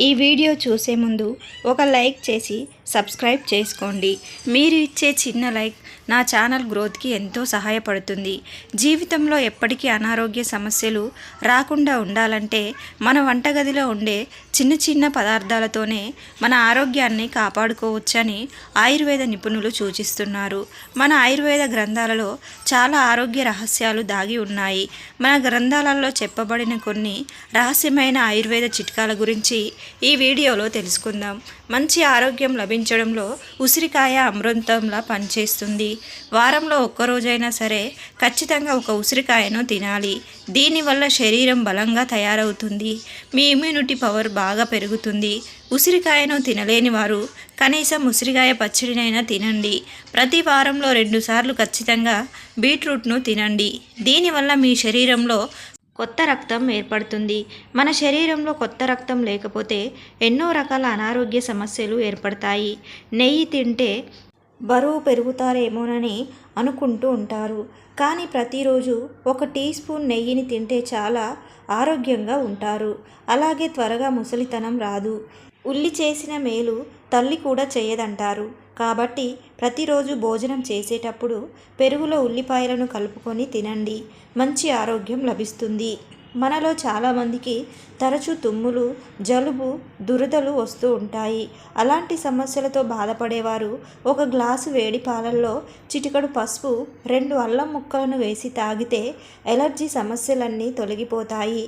ఈ వీడియో చూసే ముందు ఒక లైక్ చేసి సబ్స్క్రైబ్ చేసుకోండి. మీరు ఇచ్చే చిన్న లైక్ నా ఛానల్ గ్రోత్కి ఎంతో సహాయపడుతుంది. జీవితంలో ఎప్పటికీ అనారోగ్య సమస్యలు రాకుండా ఉండాలంటే మన వంటగదిలో ఉండే చిన్న చిన్న పదార్థాలతోనే మన ఆరోగ్యాన్ని కాపాడుకోవచ్చని ఆయుర్వేద నిపుణులు సూచిస్తున్నారు. మన ఆయుర్వేద గ్రంథాలలో చాలా ఆరోగ్య రహస్యాలు దాగి ఉన్నాయి. మన గ్రంథాలలో చెప్పబడిన కొన్ని రహస్యమైన ఆయుర్వేద చిట్కాల గురించి ఈ వీడియోలో తెలుసుకుందాం. మంచి ఆరోగ్యం లభించడంలో ఉసిరికాయ అమృతంలా పనిచేస్తుంది. వారంలో ఒక్కరోజైనా సరే ఖచ్చితంగా ఒక ఉసిరికాయను తినాలి. దీనివల్ల శరీరం బలంగా తయారవుతుంది. మీ ఇమ్యూనిటీ పవర్ బాగా పెరుగుతుంది. ఉసిరికాయను తినలేని వారు కనీసం ఉసిరికాయ పచ్చడినైనా తినండి. ప్రతి వారంలో రెండుసార్లు ఖచ్చితంగా బీట్రూట్ను తినండి. దీనివల్ల మీ శరీరంలో కొత్త రక్తం ఏర్పడుతుంది. మన శరీరంలో కొత్త రక్తం లేకపోతే ఎన్నో రకాల అనారోగ్య సమస్యలు ఏర్పడతాయి. నెయ్యి తింటే బరువు పెరుగుతారేమోనని అనుకుంటూ ఉంటారు. కానీ ప్రతిరోజు ఒక టీ స్పూన్ నెయ్యిని తింటే చాలా ఆరోగ్యంగా ఉంటారు. అలాగే త్వరగా ముసలితనం రాదు. ఉల్లి చేసిన మేలు తల్లి కూడా చేయదంటారు. కాబట్టి ప్రతిరోజు భోజనం చేసేటప్పుడు పెరుగులో ఉల్లిపాయలను కలుపుకొని తినండి. మంచి ఆరోగ్యం లభిస్తుంది. మనలో చాలామందికి తరచూ తుమ్ములు జలుబు దురదలు వస్తూ ఉంటాయి. అలాంటి సమస్యలతో బాధపడేవారు ఒక గ్లాసు వేడి పాలల్లో చిటికడు పసుపు రెండు అల్లం ముక్కలను వేసి తాగితే ఎలర్జీ సమస్యలన్నీ తొలగిపోతాయి.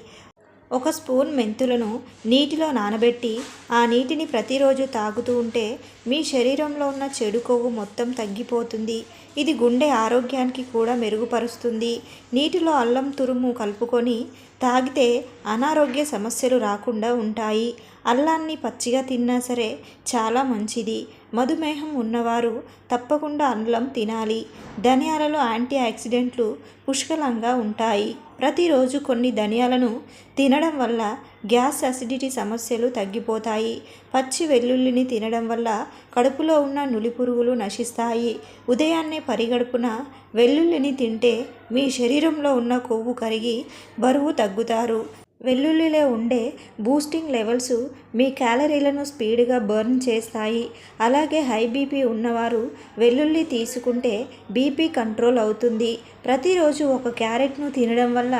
ఒక స్పూన్ మెంతులను నీటిలో నానబెట్టి ఆ నీటిని ప్రతిరోజు తాగుతూ ఉంటే మీ శరీరంలో ఉన్న చెడు కొవ్వు మొత్తం తగ్గిపోతుంది. ఇది గుండె ఆరోగ్యానికి కూడా మెరుగుపరుస్తుంది. నీటిలో అల్లం తురుము కలుపుకొని తాగితే అనారోగ్య సమస్యలు రాకుండా ఉంటాయి. అల్లాన్ని పచ్చిగా తిన్నా సరే చాలా మంచిది. మధుమేహం ఉన్నవారు తప్పకుండా అల్లం తినాలి. ధనియాలలో యాంటీ ఆక్సిడెంట్లు పుష్కలంగా ఉంటాయి. ప్రతిరోజు కొన్ని ధనియాలను తినడం వల్ల గ్యాస్ అసిడిటీ సమస్యలు తగ్గిపోతాయి. పచ్చి వెల్లుల్లిని తినడం వల్ల కడుపులో ఉన్న నులి పురుగులు నశిస్తాయి. ఉదయాన్నే పరిగడుపున వెల్లుల్లిని తింటే మీ శరీరంలో ఉన్న కొవ్వు కరిగి బరువు తగ్గుతారు. వెల్లుల్లిలో ఉండే బూస్టింగ్ లెవెల్స్ మీ క్యాలరీలను స్పీడ్గా బర్న్ చేస్తాయి. అలాగే హై బీపీ ఉన్నవారు వెల్లుల్లి తీసుకుంటే బీపీ కంట్రోల్ అవుతుంది. ప్రతిరోజు ఒక క్యారెట్ను తినడం వల్ల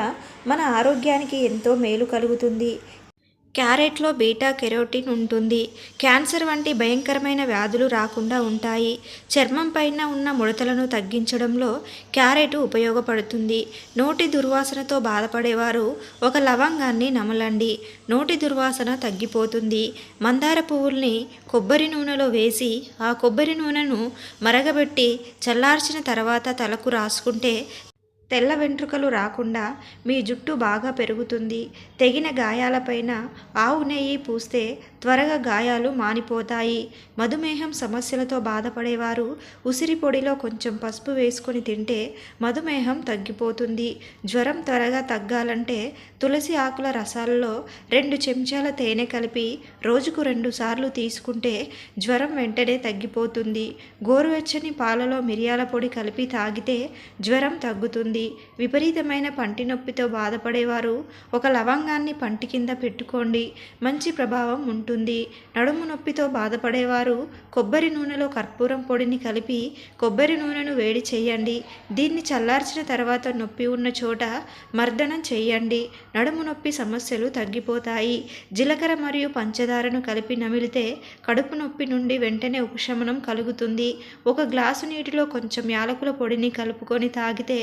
మన ఆరోగ్యానికి ఎంతో మేలు కలుగుతుంది. క్యారెట్లో బీటా కెరోటిన్ ఉంటుంది. క్యాన్సర్ వంటి భయంకరమైన వ్యాధులు రాకుండా ఉంటాయి. చర్మం పైన ఉన్న ముడతలను తగ్గించడంలో క్యారెట్ ఉపయోగపడుతుంది. నోటి దుర్వాసనతో బాధపడేవారు ఒక లవంగాన్ని నమలండి. నోటి దుర్వాసన తగ్గిపోతుంది. మందార పువ్వుల్ని కొబ్బరి నూనెలో వేసి ఆ కొబ్బరి నూనెను మరగబెట్టి చల్లార్చిన తర్వాత తలకు రాసుకుంటే తెల్ల వెంట్రుకలు రాకుండా మీ జుట్టు బాగా పెరుగుతుంది. తెగిన గాయాలపైన ఆవు నెయ్యి పూస్తే త్వరగా గాయాలు మానిపోతాయి. మధుమేహం సమస్యలతో బాధపడేవారు ఉసిరి పొడిలో కొంచెం పసుపు వేసుకొని తింటే మధుమేహం తగ్గిపోతుంది. జ్వరం త్వరగా తగ్గాలంటే తులసి ఆకుల రసాలలో రెండు చెంచాల తేనె కలిపి రోజుకు రెండు సార్లు తీసుకుంటే జ్వరం వెంటనే తగ్గిపోతుంది. గోరువెచ్చని పాలలో మిరియాల పొడి కలిపి తాగితే జ్వరం తగ్గుతుంది. విపరీతమైన పంటి నొప్పితో బాధపడేవారు. ఒక లవంగాన్ని పంటి కింద పెట్టుకోండి. మంచి ప్రభావం ఉంటుంది. నడుము నొప్పితో బాధపడేవారు. కొబ్బరి నూనెలో కర్పూరం పొడిని కలిపి కొబ్బరి నూనెను వేడి చేయండి. దీన్ని చల్లార్చిన తర్వాత నొప్పి ఉన్న చోట మర్దనం చేయండి. నడుము నొప్పి సమస్యలు తగ్గిపోతాయి. జీలకర్ర మరియు పంచదారను కలిపి నమిలితే కడుపు నొప్పి నుండి వెంటనే ఉపశమనం కలుగుతుంది. ఒక గ్లాసు నీటిలో కొంచెం యాలకుల పొడిని కలుపుకొని తాగితే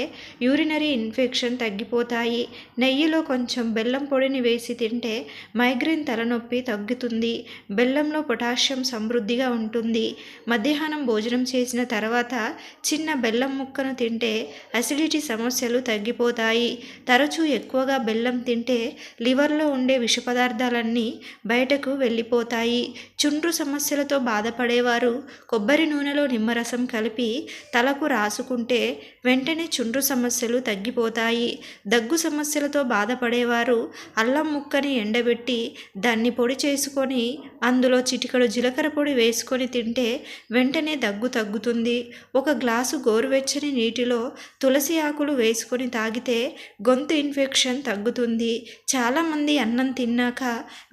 యూరినరీ ఇన్ఫెక్షన్ తగ్గిపోతాయి. నెయ్యిలో కొంచెం బెల్లం పొడిని వేసి తింటే మైగ్రేన్ తలనొప్పి తగ్గుతుంది. బెల్లంలో పొటాషియం సమృద్ధిగా ఉంటుంది. మధ్యాహ్నం భోజనం చేసిన తర్వాత చిన్న బెల్లం ముక్కను తింటే అసిడిటీ సమస్యలు తగ్గిపోతాయి. తరచూ ఎక్కువగా బెల్లం తింటే లివర్లో ఉండే విష పదార్థాలన్నీ బయటకు వెళ్ళిపోతాయి. చుండ్రు సమస్యలతో బాధపడేవారు కొబ్బరి నూనెలో నిమ్మరసం కలిపి తలకు రాసుకుంటే వెంటనే చుండ్రు సమస్య సమస్యలు తగ్గిపోతాయి. దగ్గు సమస్యలతో బాధపడేవారు అల్లం ముక్కని ఎండబెట్టి దాన్ని పొడి చేసుకొని అందులో చిటికడు జీలకర్ర పొడి వేసుకొని తింటే వెంటనే దగ్గు తగ్గుతుంది. ఒక గ్లాసు గోరువెచ్చని నీటిలో తులసి ఆకులు వేసుకొని తాగితే గొంతు ఇన్ఫెక్షన్ తగ్గుతుంది. చాలామంది అన్నం తిన్నాక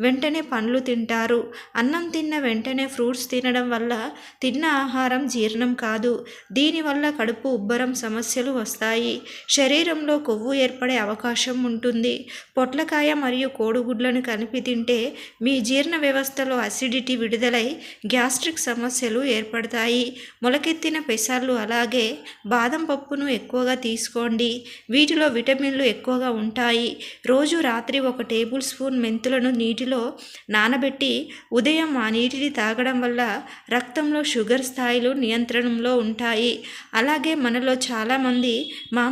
వెంటనే పండ్లు తింటారు. అన్నం తిన్న వెంటనే ఫ్రూట్స్ తినడం వల్ల తిన్న ఆహారం జీర్ణం కాదు. దీనివల్ల కడుపు ఉబ్బరం సమస్యలు వస్తాయి. శరీరంలో కొవ్వు ఏర్పడే అవకాశం ఉంటుంది. పొట్లకాయ మరియు కోడిగుడ్లను కలిపి తింటే మీ జీర్ణ వ్యవస్థలో అసిడిటీ విడుదలై గ్యాస్ట్రిక్ సమస్యలు ఏర్పడతాయి. మొలకెత్తిన పెసర్లు అలాగే బాదం పప్పును ఎక్కువగా తీసుకోండి. వీటిలో విటమిన్లు ఎక్కువగా ఉంటాయి. రోజు రాత్రి ఒక టేబుల్ స్పూన్ మెంతులను నీటిలో నానబెట్టి ఉదయం ఆ నీటిని తాగడం వల్ల రక్తంలో షుగర్ స్థాయిలు నియంత్రణలో ఉంటాయి. అలాగే మనలో చాలామంది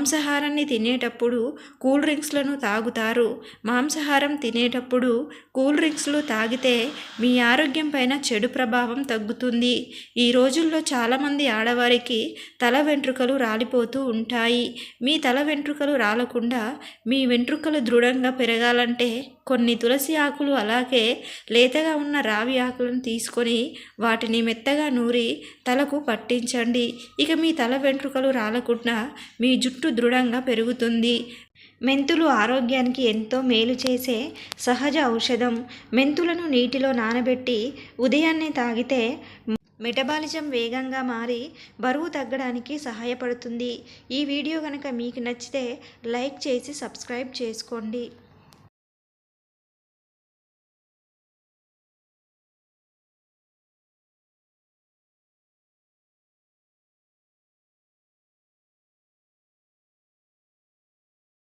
మాంసాహారాన్ని తినేటప్పుడు కూల్ డ్రింక్స్లను తాగుతారు. మాంసాహారం తినేటప్పుడు కూల్ డ్రింక్స్లు తాగితే మీ ఆరోగ్యం పైన చెడు ప్రభావం తగ్గుతుంది. ఈ రోజుల్లో చాలామంది ఆడవారికి తల వెంట్రుకలు రాలిపోతూ ఉంటాయి. మీ తల వెంట్రుకలు రాలకుండా మీ వెంట్రుకలు దృఢంగా పెరగాలంటే కొన్ని తులసి ఆకులు అలాగే లేతగా ఉన్న రావి ఆకులను తీసుకొని వాటిని మెత్తగా నూరి తలకు పట్టించండి. ఇక మీ తల వెంట్రుకలు రాలకుండా మీ జుట్టు దృఢంగా పెరుగుతుంది. మెంతులు ఆరోగ్యానికి ఎంతో మేలు చేసే సహజ ఔషధం. మెంతులను నీటిలో నానబెట్టి ఉదయాన్నే తాగితే మెటబాలిజం వేగంగా మారి బరువు తగ్గడానికి సహాయపడుతుంది. ఈ వీడియో కనుక మీకు నచ్చితే లైక్ చేసి సబ్స్క్రైబ్ చేసుకోండి.